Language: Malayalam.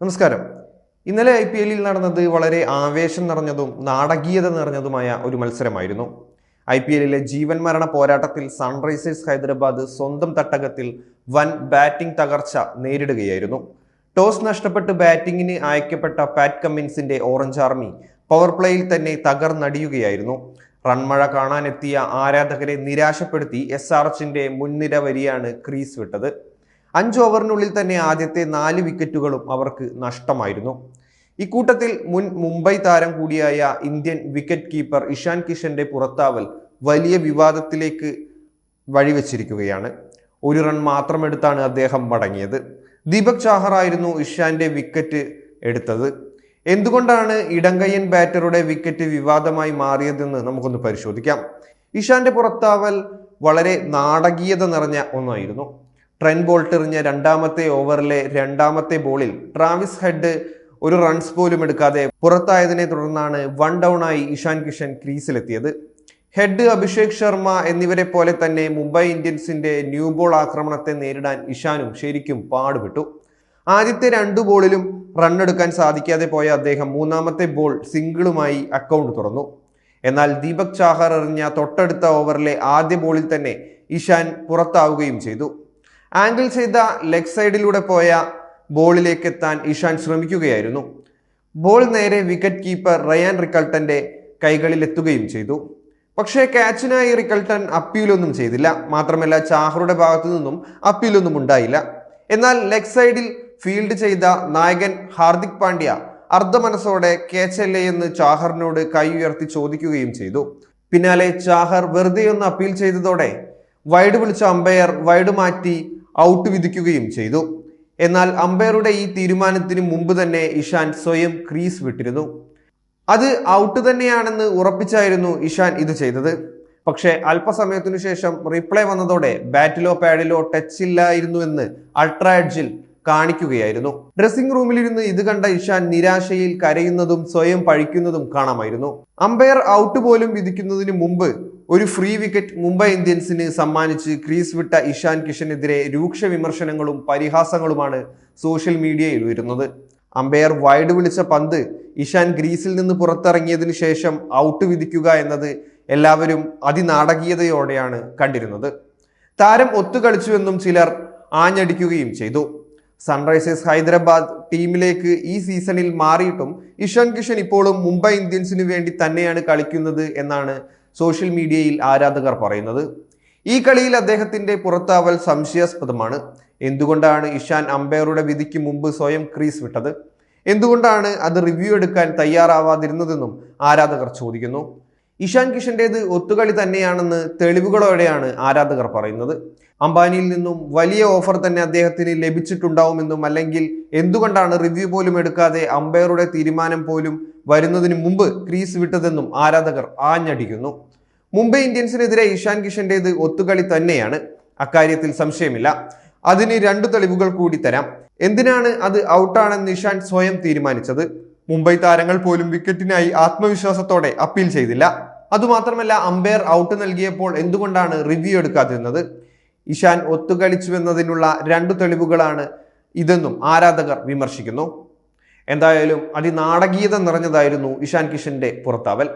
നമസ്കാരം. ഇന്നലെ ഐ പി എല്ലിൽ നടന്നത് വളരെ ആവേശം നിറഞ്ഞതും നാടകീയത നിറഞ്ഞതുമായ ഒരു മത്സരമായിരുന്നു. ഐ പി എല്ലിലെ ജീവൻ മരണ പോരാട്ടത്തിൽ സൺറൈസേഴ്സ് ഹൈദരാബാദ് സ്വന്തം തട്ടകത്തിൽ വൻ ബാറ്റിംഗ് തകർച്ച നേരിടുകയായിരുന്നു. ടോസ് നഷ്ടപ്പെട്ട് ബാറ്റിംഗിന് അയക്കപ്പെട്ട പാറ്റ് കമ്മിൻസിന്റെ ഓറഞ്ച് ആർമി പവർ പ്ലേയിൽ തന്നെ തകർന്നടിയുകയായിരുന്നു. റൺമഴ കാണാനെത്തിയ ആരാധകരെ നിരാശപ്പെടുത്തി എസ് ആർ എച്ചിന്റെ മുൻനിര വരിയാണ് ക്രീസ് വിട്ടത്. അഞ്ച് ഓവറിനുള്ളിൽ തന്നെ ആദ്യത്തെ നാല് വിക്കറ്റുകളും അവർക്ക് നഷ്ടമായിരുന്നു. ഇക്കൂട്ടത്തിൽ മുൻ മുംബൈ താരം കൂടിയായ ഇന്ത്യൻ വിക്കറ്റ് കീപ്പർ ഇഷാൻ കിഷന്റെ പുറത്താവൽ വലിയ വിവാദത്തിലേക്ക് വഴിവെച്ചിരിക്കുകയാണ്. ഒരു റൺ മാത്രം എടുത്താണ് അദ്ദേഹം മടങ്ങിയത്. ദീപക് ചാഹർ ആയിരുന്നു ഇഷാന്റെ വിക്കറ്റ് എടുത്തത്. എന്തുകൊണ്ടാണ് ഇടങ്കയ്യൻ ബാറ്ററുടെ വിക്കറ്റ് വിവാദമായി മാറിയതെന്ന് നമുക്കൊന്ന് പരിശോധിക്കാം. ഇഷാന്റെ പുറത്താവൽ വളരെ നാടകീയത നിറഞ്ഞ ഒന്നായിരുന്നു. ട്രെൻ ബോൾട്ട് എറിഞ്ഞ രണ്ടാമത്തെ ഓവറിലെ രണ്ടാമത്തെ ബോളിൽ ട്രാവിസ് ഹെഡ് ഒരു റൺസ് പോലും എടുക്കാതെ പുറത്തായതിനെ തുടർന്നാണ് വൺ ഡൗൺ ആയി ഇഷാൻ കിഷൻ ക്രീസിലെത്തിയത്. ഹെഡ് അഭിഷേക് ശർമ്മ എന്നിവരെ പോലെ തന്നെ മുംബൈ ഇന്ത്യൻസിന്റെ ന്യൂ ബോൾ ആക്രമണത്തെ നേരിടാൻ ഇഷാനും ശരിക്കും പാടുപെട്ടു. ആദ്യത്തെ രണ്ട് ബോളിലും റണ്ണെടുക്കാൻ സാധിക്കാതെ പോയ അദ്ദേഹം മൂന്നാമത്തെ ബോൾ സിംഗിളുമായി അക്കൗണ്ട് തുറന്നു. എന്നാൽ ദീപക് ചാഹർ എറിഞ്ഞ തൊട്ടടുത്ത ഓവറിലെ ആദ്യ ബോളിൽ തന്നെ ഇഷാൻ പുറത്താവുകയും ചെയ്തു. ആംഗിൾ ചെയ്ത ലെഗ് സൈഡിലൂടെ പോയ ബോളിലേക്ക് എത്താൻ ഇഷാൻ ശ്രമിക്കുകയായിരുന്നു. ബോൾ നേരെ വിക്കറ്റ് കീപ്പർ റയാൻ റിക്കൾട്ടന്റെ കൈകളിൽ എത്തുകയും ചെയ്തു. പക്ഷേ ക്യാച്ചിനായി റിക്കൾട്ടൺ അപ്പീലൊന്നും ചെയ്തില്ല. മാത്രമല്ല ചാഹറുടെ ഭാഗത്തു നിന്നും അപ്പീലൊന്നും ഉണ്ടായില്ല. എന്നാൽ ലെഗ് സൈഡിൽ ഫീൽഡ് ചെയ്ത നായകൻ ഹാർദിക് പാണ്ഡ്യ അർദ്ധമനസ്സോടെ കേച്ചല്ലേ എന്ന് ചാഹറിനോട് കൈ ഉയർത്തി ചോദിക്കുകയും ചെയ്തു. പിന്നാലെ ചാഹർ വെറുതെ ഒന്ന് അപ്പീൽ ചെയ്തതോടെ വൈഡ് വിളിച്ച അമ്പയർ വൈഡ് മാറ്റി ഔട്ട് വിധിക്കുകയും ചെയ്തു. എന്നാൽ അമ്പയറുടെ ഈ തീരുമാനത്തിന് മുമ്പ് തന്നെ ഇഷാൻ സ്വയം ക്രീസ് വിട്ടിരുന്നു. അത് ഔട്ട് തന്നെയാണെന്ന് ഉറപ്പിച്ചായിരുന്നു ഇഷാൻ ഇത് ചെയ്തത്. പക്ഷേ അല്പസമയത്തിനു ശേഷം റീപ്ലേ വന്നതോടെ ബാറ്റിലോ പാഡിലോ ടച്ച് ഇല്ലായിരുന്നു എന്ന് അൾട്രാഡ്ജിൽ കാണിക്കുകയായിരുന്നു. ഡ്രസ്സിംഗ് റൂമിലിരുന്ന് ഇത് കണ്ട ഇഷാൻ നിരാശയിൽ കരയുന്നതും സ്വയം പഴിക്കുന്നതും കാണാമായിരുന്നു. അമ്പയർ ഔട്ട് പോലും വിധിക്കുന്നതിന് മുമ്പ് ഒരു ഫ്രീ വിക്കറ്റ് മുംബൈ ഇന്ത്യൻസിന് സമ്മാനിച്ച് ക്രീസ് വിട്ട ഇഷാൻ കിഷനെതിരെ രൂക്ഷ വിമർശനങ്ങളും പരിഹാസങ്ങളുമാണ് സോഷ്യൽ മീഡിയയിൽ വരുന്നത് അമ്പയർ വൈഡ് വിളിച്ച പന്ത് ഇഷാൻ ഗ്രീസിൽ നിന്ന് പുറത്തിറങ്ങിയതിനു ശേഷം ഔട്ട് വിധിക്കുക എന്നത് എല്ലാവരും അതിനാടകീയതയോടെയാണ് കണ്ടിരുന്നത്. താരം ഒത്തുകളിച്ചുവെന്നും ചിലർ ആഞ്ഞടിക്കുകയും ചെയ്തു. സൺറൈസേഴ്സ് ഹൈദരാബാദ് ടീമിലേക്ക് ഈ സീസണിൽ മാറിയിട്ടും ഇഷാൻ കിഷൻ ഇപ്പോഴും മുംബൈ ഇന്ത്യൻസിനു വേണ്ടി തന്നെയാണ് കളിക്കുന്നത് എന്നാണ് സോഷ്യൽ മീഡിയയിൽ ആരാധകർ പറയുന്നത്? ഈ കളിയിൽ അദ്ദേഹത്തിന്റെ പുറത്താവൽ സംശയാസ്പദമാണ്. എന്തുകൊണ്ടാണ് ഇഷാൻ അമ്പയറുടെ വിധിക്ക് മുമ്പ് സ്വയം ക്രീസ് വിട്ടത്? എന്തുകൊണ്ടാണ് അത് റിവ്യൂ എടുക്കാൻ തയ്യാറാവാതിരുന്നതെന്നും ആരാധകർ ചോദിക്കുന്നു. ഇഷാൻ കിഷന്റേത് ഒത്തുകളി തന്നെയാണെന്ന് തെളിവുകളോടെയാണ് ആരാധകർ പറയുന്നത്. അംബാനിയിൽ നിന്നും വലിയ ഓഫർ തന്നെ അദ്ദേഹത്തിന് ലഭിച്ചിട്ടുണ്ടാവുമെന്നും അല്ലെങ്കിൽ എന്തുകൊണ്ടാണ് റിവ്യൂ പോലും എടുക്കാതെ അമ്പയറുടെ തീരുമാനം പോലും വരുന്നതിന് മുമ്പ് ക്രീസ് വിട്ടതെന്നും ആരാധകർ ആഞ്ഞടിക്കുന്നു. മുംബൈ ഇന്ത്യൻസിനെതിരെ ഇഷാൻ കിഷന്റേത് ഒത്തുകളി തന്നെയാണ്. അക്കാര്യത്തിൽ സംശയമില്ല. അതിന് രണ്ടു തെളിവുകൾ കൂടി തരാം. എന്തിനാണ് അത് ഔട്ടാണെന്ന് ഇഷാൻ സ്വയം തീരുമാനിച്ചത്? മുംബൈ താരങ്ങൾ പോലും വിക്കറ്റിനായി ആത്മവിശ്വാസത്തോടെ അപ്പീൽ ചെയ്തില്ല. അതുമാത്രമല്ല അമ്പയർ ഔട്ട് നൽകിയപ്പോൾ എന്തുകൊണ്ടാണ് റിവ്യൂ എടുക്കാതിരുന്നത്? ഇഷാൻ ഒത്തുകളിച്ചുവെന്നതിനുള്ള രണ്ടു തെളിവുകളാണ് ഇതെന്നും ആരാധകർ വിമർശിക്കുന്നു. എന്തായാലും അതിനാടകീയത നിറഞ്ഞതായിരുന്നു ഇഷാൻ കിഷന്റെ പുറത്താവൽ.